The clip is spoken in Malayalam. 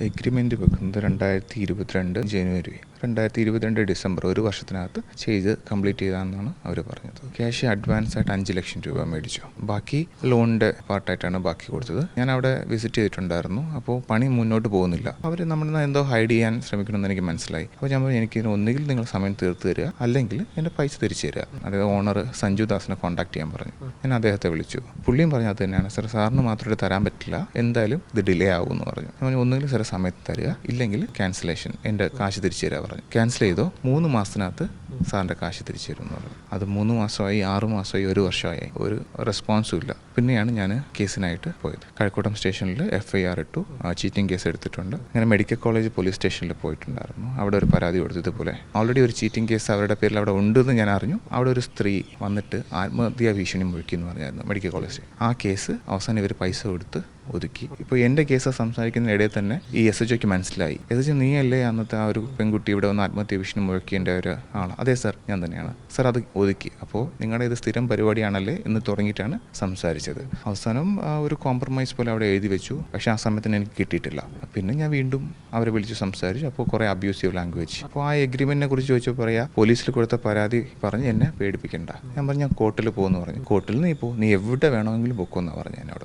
എഗ്രിമെന്റ് വെക്കുന്നത് രണ്ടായിരത്തി ഇരുപത്തിരണ്ട് ജനുവരി രണ്ടായിരത്തി ഇരുപത്തിരണ്ട് ഡിസംബർ ഒരു വർഷത്തിനകത്ത് ചെയ്ത് കംപ്ലീറ്റ് ചെയ്താണെന്നാണ് അവർ പറഞ്ഞത്. ക്യാഷ് അഡ്വാൻസ് ആയിട്ട് അഞ്ച് ലക്ഷം രൂപ മേടിച്ചു. ബാക്കി ലോണിന്റെ പാർട്ടായിട്ടാണ് ബാക്കി കൊടുത്തത്. ഞാൻ അവിടെ വിസിറ്റ് ചെയ്തിട്ടുണ്ടായിരുന്നു. അപ്പോൾ പണി മുന്നോട്ട് പോകുന്നില്ല. അവർ നമ്മളിൽ എന്തോ ഹൈഡ് ചെയ്യാൻ ശ്രമിക്കണമെന്ന് എനിക്ക് മനസ്സിലായി. അപ്പോൾ ഞാൻ പറഞ്ഞു എനിക്ക് ഒന്നുകിൽ നിങ്ങൾ സമയം തീർത്ത് തരിക അല്ലെങ്കിൽ എന്റെ പൈസ തിരിച്ചു തരിക. അതായത് ഓണർ സഞ്ജു ദാസിനെ കോൺടാക്ട് ചെയ്യാൻ പറഞ്ഞു. ഞാൻ അദ്ദേഹത്തെ വിളിച്ചു. പുള്ളിയും പറഞ്ഞ തന്നെയാണ്. സാർ സാറിന് മാത്രമേ തരാൻ പറ്റില്ല. എന്തായാലും ഇത് ഡിലേ ആവും എന്ന് പറഞ്ഞു. ഞാൻ ഒന്നുകിൽ സാർ സമയത്ത് തരിക. ഇല്ലെങ്കിൽ ക്യാൻസലേഷൻ എന്റെ കാശ് തിരിച്ചു തരാൻ പറഞ്ഞു. ക്യാൻസൽ ചെയ്തോ മൂന്ന് മാസത്തിനകത്ത് സാറിന്റെ കാശ് തിരിച്ചു തരും എന്ന് പറഞ്ഞു. അത് മൂന്ന് മാസമായി ആറ് മാസമായി ഒരു വർഷമായി. ഒരു റെസ്പോൺസും ഇല്ല. പിന്നെയാണ് ഞാൻ കേസിനായിട്ട് പോയത്. കഴക്കൂട്ടം സ്റ്റേഷനിൽ എഫ് ഐ ആർ ഇട്ടു. ചീറ്റിംഗ് കേസ് എടുത്തിട്ടുണ്ട്. അങ്ങനെ മെഡിക്കൽ കോളേജ് പോലീസ് സ്റ്റേഷനിൽ പോയിട്ടുണ്ടായിരുന്നു. അവിടെ ഒരു പരാതി കൊടുത്തു ഇതുപോലെ. ഓൾറെഡി ഒരു ചീറ്റിംഗ് കേസ് അവരുടെ പേരിൽ അവിടെ ഉണ്ടെന്ന് ഞാൻ അറിഞ്ഞു. അവിടെ ഒരു സ്ത്രീ വന്നിട്ട് ആത്മഹത്യാ ഭീഷണി മുഴുക്കി എന്ന് പറഞ്ഞായിരുന്നു മെഡിക്കൽ കോളേജ് ആ കേസ് അവസാനം ഇവർ പൈസ കൊടുത്ത് ഒതുക്കി. ഇപ്പോൾ എന്റെ കേസ് സംസാരിക്കുന്നതിനിടയിൽ തന്നെ ഈ എസ് എച്ച് ഒക്ക് മനസ്സിലായി. എസ് എച്ച് നീയല്ലേ അന്നത്തെ ആ ഒരു പെൺകുട്ടി ഇവിടെ വന്ന് ആത്മഹത്യ ഭീഷണി മുഴക്കേണ്ട ഒരു ആളാണ് അതെ സാർ ഞാൻ തന്നെയാണ്. സർ അത് ഒതുക്കി. അപ്പോൾ നിങ്ങളുടെ ഇത് സ്ഥിരം പരിപാടിയാണല്ലേ എന്ന് തുടങ്ങിയിട്ടാണ് സംസാരിച്ചത്. അവസാനം ഒരു കോംപ്രമൈസ് പോലെ അവിടെ എഴുതി വെച്ചു. പക്ഷേ ആ സമയത്തിന് എനിക്ക് കിട്ടിയിട്ടില്ല. പിന്നെ ഞാൻ വീണ്ടും അവരെ വിളിച്ച് സംസാരിച്ചു. അപ്പോൾ കുറേ അബ്യൂസീവ് ലാംഗ്വേജ് അപ്പോൾ ആ എഗ്രിമെന്റിനെ കുറിച്ച് ചോദിച്ചപ്പോൾ പറയാ പോലീസിൽ കൊടുത്ത പരാതി പറഞ്ഞ് എന്നെ പേടിപ്പിക്കണ്ട. ഞാൻ പറഞ്ഞു ഞാൻ കോർട്ടിൽ പോകുമെന്ന് പറഞ്ഞു. കോർട്ടിൽ നീ പോ. നീ എവിടെ വേണമെങ്കിലും പൊക്കുമെന്നാണ് പറഞ്ഞു എന്നോട്.